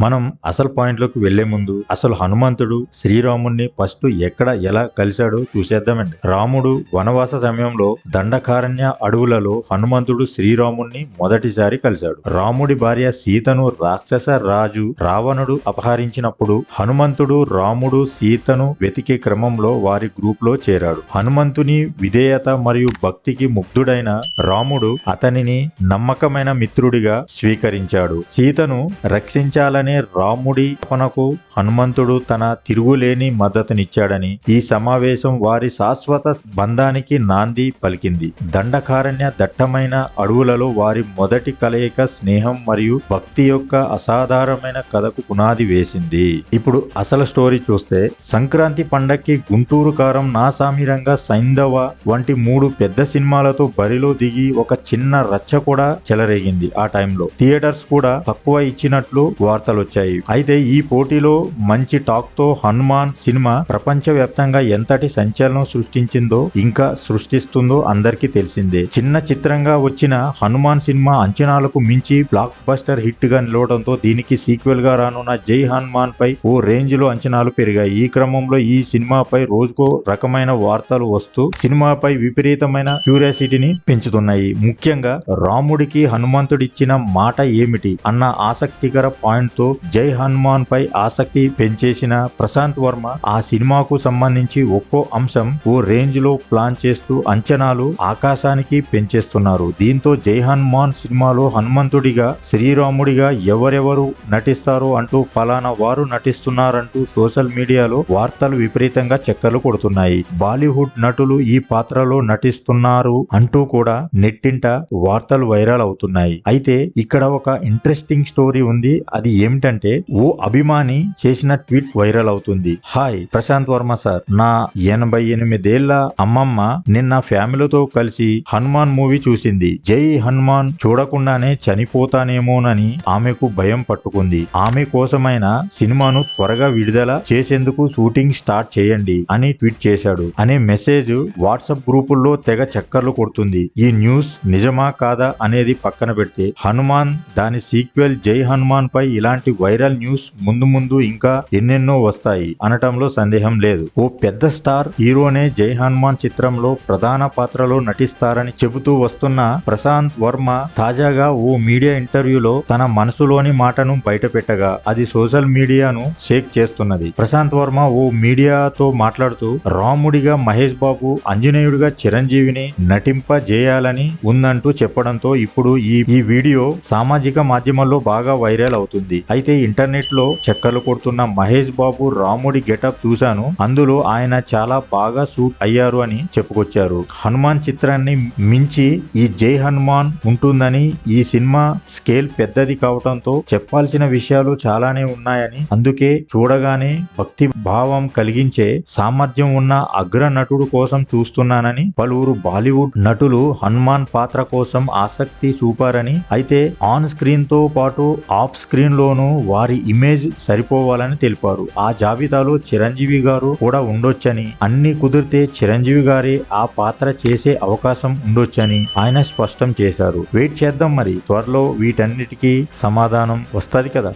మనం అసలు పాయింట్లోకి వెళ్ళే ముందు అసలు హనుమంతుడు శ్రీరాముణ్ణి ఫస్ట్ ఎక్కడ ఎలా కలిశాడో చూసేద్దామండి. రాముడు వనవాస సమయంలో దండకారణ్య అడవులలో హనుమంతుడు శ్రీరాముణ్ణి మొదటిసారి కలిశాడు. రాముడి భార్య సీతను రాక్షస రాజు రావణుడు అపహరించినప్పుడు హనుమంతుడు రాముడు సీతను వెతికే క్రమంలో వారి గ్రూప్లో చేరాడు. హనుమంతుని విధేయత మరియు భక్తికి ముగ్ధుడైన రాముడు అతనిని నమ్మకమైన మిత్రుడిగా స్వీకరించాడు. సీతను రక్షించాలని రాముడి తపనకు హనుమంతుడు తన తిరుగులేని మద్దతునిచ్చాడని ఈ సమావేశం వారి శాశ్వత బంధానికి నాంది పలికింది. దండకారణ్య దట్టమైన అడవులలో వారి మొదటి కలయిక స్నేహం మరియు భక్తి యొక్క అసాధారణమైన కథకు పునాది వేసింది. ఇప్పుడు అసలు స్టోరీ చూస్తే సంక్రాంతి పండక్కి గుంటూరు కారం నాసామిరంగా సైంధవ వంటి మూడు పెద్ద సినిమాలతో బరిలో దిగి ఒక చిన్న రచ్చ కూడా చెలరేగింది ఆ టైంలో. థియేటర్స్ కూడా తక్కువ ఇచ్చినట్లు వార్త వార్తలు వచ్చాయి అయితే ఈ పోటీలో మంచి టాక్తో హనుమాన్ సినిమా ప్రపంచవ్యాప్తంగా ఎంతటి సంచలనం సృష్టించిందో ఇంకా సృష్టిస్తుందో అందరికీ తెలిసిందే. చిన్న చిత్రంగా వచ్చిన హనుమాన్ సినిమా అంచనాలకు మించి బ్లాక్ బస్టర్ హిట్గా నిలవడంతో దీనికి సీక్వెల్గా రానున్న జై హనుమాన్ పై ఓ రేంజ్లో అంచనాలు పెరిగాయి. ఈ క్రమంలో ఈ సినిమాపై రోజుకో రకమైన వార్తలు వస్తూ సినిమాపై విపరీతమైన క్యూరియాసిటీని పెంచుతున్నాయి. ముఖ్యంగా రాముడికి హనుమంతుడిచ్చిన మాట ఏమిటి అన్న ఆసక్తికర పాయింట్తో జై హనుమాన్ పై ఆసక్తి పెంచేసిన ప్రశాంత్ వర్మ ఆ సినిమాకు సంబంధించి ఒక్కో అంశం ఓ రేంజ్లో ప్లాన్ చేస్తూ అంచనాలు ఆకాశానికి పెంచేస్తున్నారు. దీంతో జై హనుమాన్ సినిమాలో హనుమంతుడిగా శ్రీరాముడిగా ఎవరెవరు నటిస్తారో అంటూ ఫలానా వారు నటిస్తున్నారంటూ సోషల్ మీడియాలో వార్తలు విపరీతంగా చక్కర్లు కొడుతున్నాయి. బాలీవుడ్ నటులు ఈ పాత్రలో నటిస్తున్నారు అంటూ కూడా నెట్టింట వార్తలు వైరల్ అవుతున్నాయి. అయితే ఇక్కడ ఒక ఇంట్రెస్టింగ్ స్టోరీ ఉంది. అది ఏమిటంటే ఓ అభిమాని చేసిన ట్వీట్ వైరల్ అవుతుంది. Hi Prashanth Varma sir. నా ఎనభై ఎనిమిదేళ్ళ అమ్మమ్మ నిన్న ఫ్యామిలీతో కలిసి హనుమాన్ మూవీ చూసింది. జై హనుమాన్ చూడకుండానే చనిపోతానేమోనని ఆమెకు భయం పట్టుకుంది. ఆమె కోసమైన సినిమాను త్వరగా విడుదల చేసేందుకు షూటింగ్ స్టార్ట్ చేయండి అని ట్వీట్ చేశాడు. అనే మెసేజ్ వాట్సాప్ గ్రూపుల్లో తెగ చక్కర్లు కొడుతుంది. ఈ న్యూస్ నిజమా కాదా అనేది పక్కన పెడితే హనుమాన్ దాని సీక్వెల్ జై హనుమాన్ పై ఇలాంటి వైరల్ న్యూస్ ముందు ముందు ఇంకా ఎన్నెన్నో వస్తాయి అనటంలో సందేహం లేదు. ఓ పెద్ద స్టార్ హీరోనే జై హనుమాన్ చిత్రంలో ప్రధాన పాత్రలో నటిస్తారని చెబుతూ వస్తున్న ప్రశాంత్ వర్మ తాజాగా ఓ మీడియా ఇంటర్వ్యూలో తన మనసులోని మాటను బయటపెట్టగా అది సోషల్ మీడియాను షేక్ చేస్తున్నది. ప్రశాంత్ వర్మ ఓ మీడియాతో మాట్లాడుతూ రాముడిగా మహేష్ బాబు ఆంజనేయుడిగా చిరంజీవిని నటింపజేయాలని ఉందంటూ చెప్పడంతో ఇప్పుడు ఈ ఈ వీడియో సామాజిక మాధ్యమాల్లో బాగా వైరల్ అవుతుంది. అయితే ఇంటర్నెట్లో చక్కర్లు కొడుతున్న మహేష్ బాబు రాముడి గెటప్ చూశాను. అందులో ఆయన చాలా బాగా సూట్ అయ్యారు అని చెప్పుకొచ్చారు. హనుమాన్ చిత్రాన్ని మించి ఈ జై హనుమాన్ ఉంటుందని ఈ సినిమా స్కేల్ పెద్దది కావడంతో చెప్పాల్సిన విషయాలు చాలానే ఉన్నాయని అందుకే చూడగానే భక్తి భావం కలిగించే సామర్థ్యం ఉన్న అగ్ర నటుడు కోసం చూస్తున్నానని పలువురు బాలీవుడ్ నటులు హనుమాన్ పాత్ర కోసం ఆసక్తి చూపారని అయితే ఆన్ స్క్రీన్తో పాటు ఆఫ్ స్క్రీన్ లోనూ వారి ఇమేజ్ సరిపోవాలని తెలిపారు. ఆ జాబితాలో చిరంజీవి గారు కూడా ఉండొచ్చని అన్ని కుదిరితే చిరంజీవి గారి ఆ పాత్ర చేసే అవకాశం ఉండొచ్చని ఆయన స్పష్టం చేశారు. వెయిట్ చేద్దాం మరి త్వరలో వీటన్నిటికీ సమాధానం వస్తుంది కదా.